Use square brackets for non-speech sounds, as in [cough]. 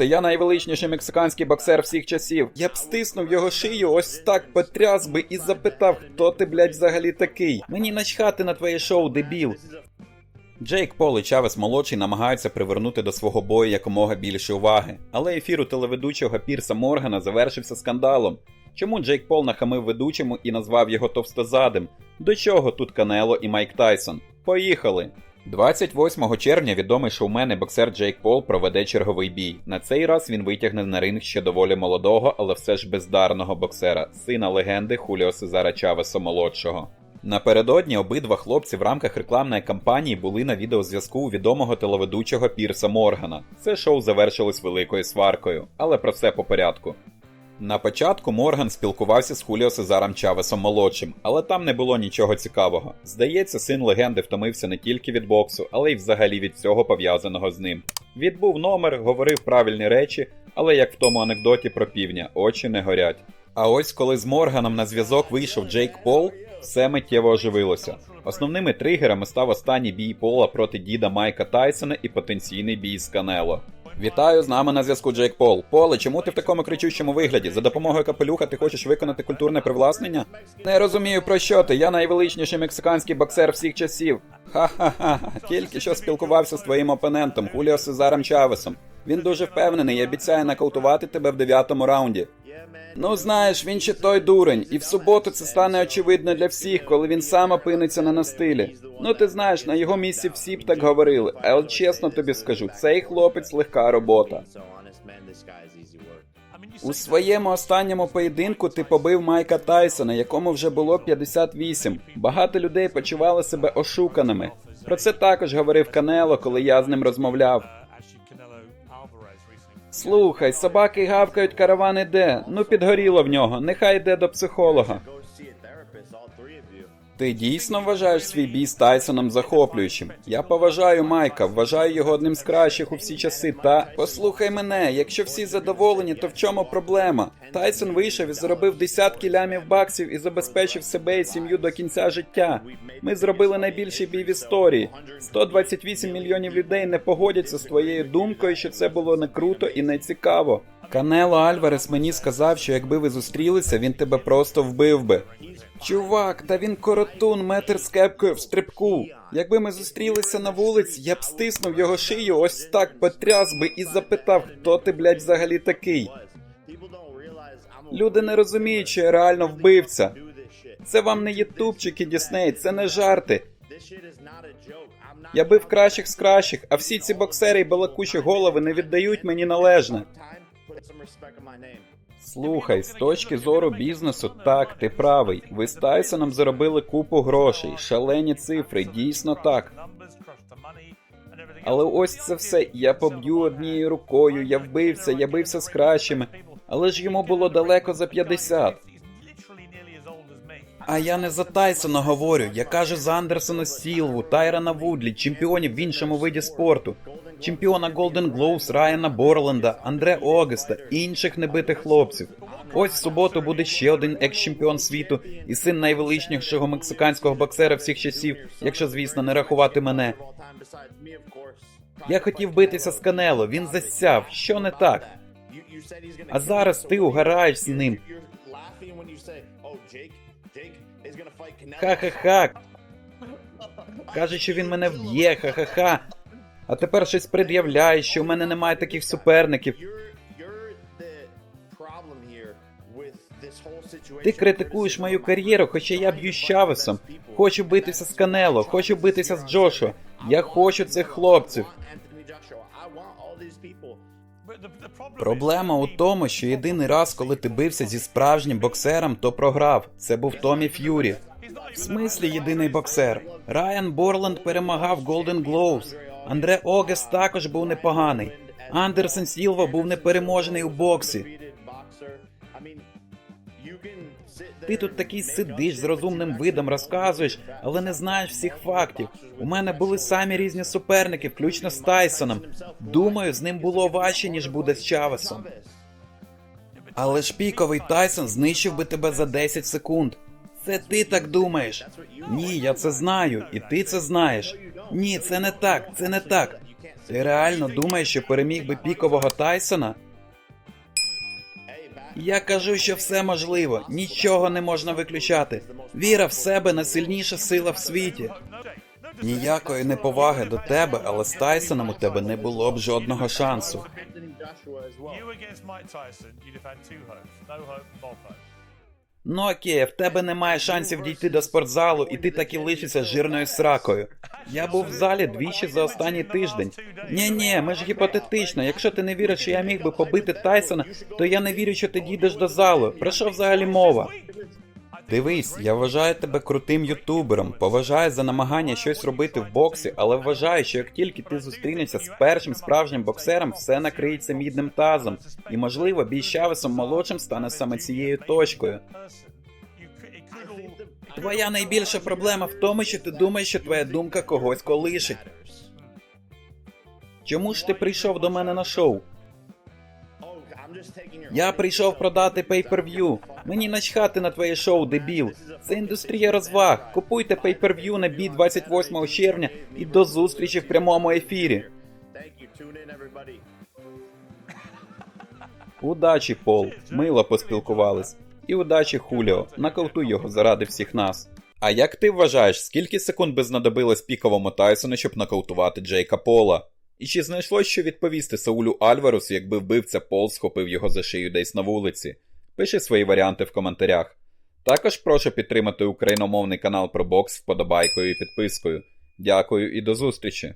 Та я найвеличніший мексиканський боксер всіх часів. Я б стиснув його шию, ось так потряс би і запитав, хто ти, блядь, взагалі такий. Мені начхати на твоє шоу, дебіл. Джейк Пол і Чавес молодший намагаються привернути до свого бою якомога більше уваги, але ефір у телеведучого Пірса Моргана завершився скандалом. Чому Джейк Пол нахамив ведучому і назвав його товстозадим? До чого тут Канело і Майк Тайсон? Поїхали! 28 червня відомий шоумен і боксер Джейк Пол проведе черговий бій. На цей раз він витягне на ринг ще доволі молодого, але все ж бездарного боксера, сина легенди Хуліо Сезара Чавеса молодшого. Напередодні обидва хлопці в рамках рекламної кампанії були на відеозв'язку у відомого телеведучого Пірса Моргана. Це шоу завершилось великою сваркою, але про все по порядку. На початку Морган спілкувався з Хуліо Сезаром Чавесом молодшим, але там не було нічого цікавого. Здається, син легенди втомився не тільки від боксу, але й взагалі від всього пов'язаного з ним. Відбув номер, говорив правильні речі, але як в тому анекдоті про півня, очі не горять. А ось коли з Морганом на зв'язок вийшов Джейк Пол, все миттєво оживилося. Основними тригерами став останній бій Пола проти діда Майка Тайсона і потенційний бій з Канело. Вітаю з нами на зв'язку Джейк Пол. Поле, чому ти в такому кричущому вигляді? За допомогою капелюха ти хочеш виконати культурне привласнення? Не розумію про що ти. Я найвеличніший мексиканський боксер всіх часів. Ха-ха-ха. Тільки що спілкувався з твоїм опонентом Хуліо Сезаром Чавесом. Він дуже впевнений і обіцяє нокаутувати тебе в дев'ятому раунді. Ну знаєш, він ще той дурень, і в суботу це стане очевидно для всіх, коли він сам опиниться на настилі. Ну ти знаєш, на його місці всі б так говорили, але чесно тобі скажу, цей хлопець легка робота. У своєму останньому поєдинку ти побив Майка Тайсона, якому вже було 58. Багато людей почували себе ошуканими. Про це також говорив Канело, коли я з ним розмовляв. Слухай, собаки гавкають, караван іде. Ну підгоріло в нього, нехай йде до психолога. Ти дійсно вважаєш свій бій з Тайсоном захоплюючим? Я поважаю Майка, вважаю його одним з кращих у всі часи. Та послухай мене, якщо всі задоволені, то в чому проблема? Тайсон вийшов і заробив десятки лямів баксів і забезпечив себе і сім'ю до кінця життя. Ми зробили найбільший бій в історії. 128 мільйонів людей не погодяться з твоєю думкою, що це було не круто і не цікаво. Канело Альварес мені сказав, що якби ви зустрілися, він тебе просто вбив би. Чувак, та він коротун, метр з кепкою в стрибку. Якби ми зустрілися на вулиці, я б стиснув його шию, ось так потряс би і запитав, хто ти, блядь, взагалі такий. Люди не розуміють, що я реально вбивця. Це вам не ютубчик і Дісней, це не жарти. Я бив кращих з кращих, а всі ці боксери і балакучі голови не віддають мені належне. Слухай, з точки зору бізнесу, так, ти правий. Ви з Тайсоном заробили купу грошей, шалені цифри, дійсно так. Але ось це все. Я поб'ю однією рукою, я вбився, я бився з кращими. Але ж йому було далеко за 50. А я не за Тайсона говорю. Я кажу за Андерсона Сілву, Тайрона Вудлі, чемпіонів в іншому виді спорту, чемпіона Golden Gloves Райана Борленда, Андре Огеста, інших небитих хлопців. Ось в суботу буде ще один екс-чемпіон світу і син найвеличнішого мексиканського боксера всіх часів, якщо, звісно, не рахувати мене. Я хотів битися з Канело, він засяв. Що не так? А зараз ти угораєш з ним. Ха-ха-ха. Каже, що він мене вб'є, ха-ха-ха. А тепер щось пред'являє, що в мене немає таких суперників. Ти критикуєш мою кар'єру, хоча я б'ю з Чавесом. Хочу битися з Канело, хочу битися з Джошуа. Я хочу цих хлопців. Проблема у тому, що єдиний раз, коли ти бився зі справжнім боксером, то програв. Це був Томі Ф'юрі. В смислі єдиний боксер. Райан Борланд перемагав Golden Gloves. Андре Огес також був непоганий. Андерсон Сілва був непереможений у боксі. Ти тут такий сидиш з розумним видом, розказуєш, але не знаєш всіх фактів. У мене були самі різні суперники, включно з Тайсоном. Думаю, з ним було важче, ніж буде з Чавесом. Але ж піковий Тайсон знищив би тебе за 10 секунд. Це ти так думаєш? Ні, я це знаю, і ти це знаєш. Ні, це не так, це не так. Ти реально думаєш, що переміг би пікового Тайсона? Я кажу, що все можливо, нічого не можна виключати. Віра в себе найсильніша сила в світі. Ніякої неповаги до тебе, але з Тайсоном у тебе не було б жодного шансу. Ну окей, в тебе немає шансів дійти до спортзалу, і ти так і лишишся жирною сракою. [laughs] Я був в залі двічі за останній тиждень. Ні, ні, ми ж гіпотетично. Якщо ти не віриш, що я міг би побити Тайсона, то я не вірю, що ти дійдеш до залу. Про що взагалі мова? Дивись, я вважаю тебе крутим ютубером, поважаю за намагання щось робити в боксі, але вважаю, що як тільки ти зустрінешся з першим справжнім боксером, все накриється мідним тазом. І можливо, бій Чавесом молодшим стане саме цією точкою. Твоя найбільша проблема в тому, що ти думаєш, що твоя думка когось колишить. Чому ж ти прийшов до мене на шоу? Я прийшов продати pay-per-view. Мені начхати на твоє шоу, дебіл. Це індустрія розваг. Купуйте pay-per-view на бій 28 червня і до зустрічі в прямому ефірі. Удачі, Пол. Мило поспілкувались. І удачі, Хуліо. Наколтуй його заради всіх нас. А як ти вважаєш, скільки секунд би знадобилось піковому Тайсону, щоб нокаутувати Джейка Пола? І чи знайшлось що відповісти Саулю Альварусу, якби вбивця Пол схопив його за шию десь на вулиці? Пиши свої варіанти в коментарях. Також прошу підтримати україномовний канал про бокс вподобайкою і підпискою. Дякую і до зустрічі!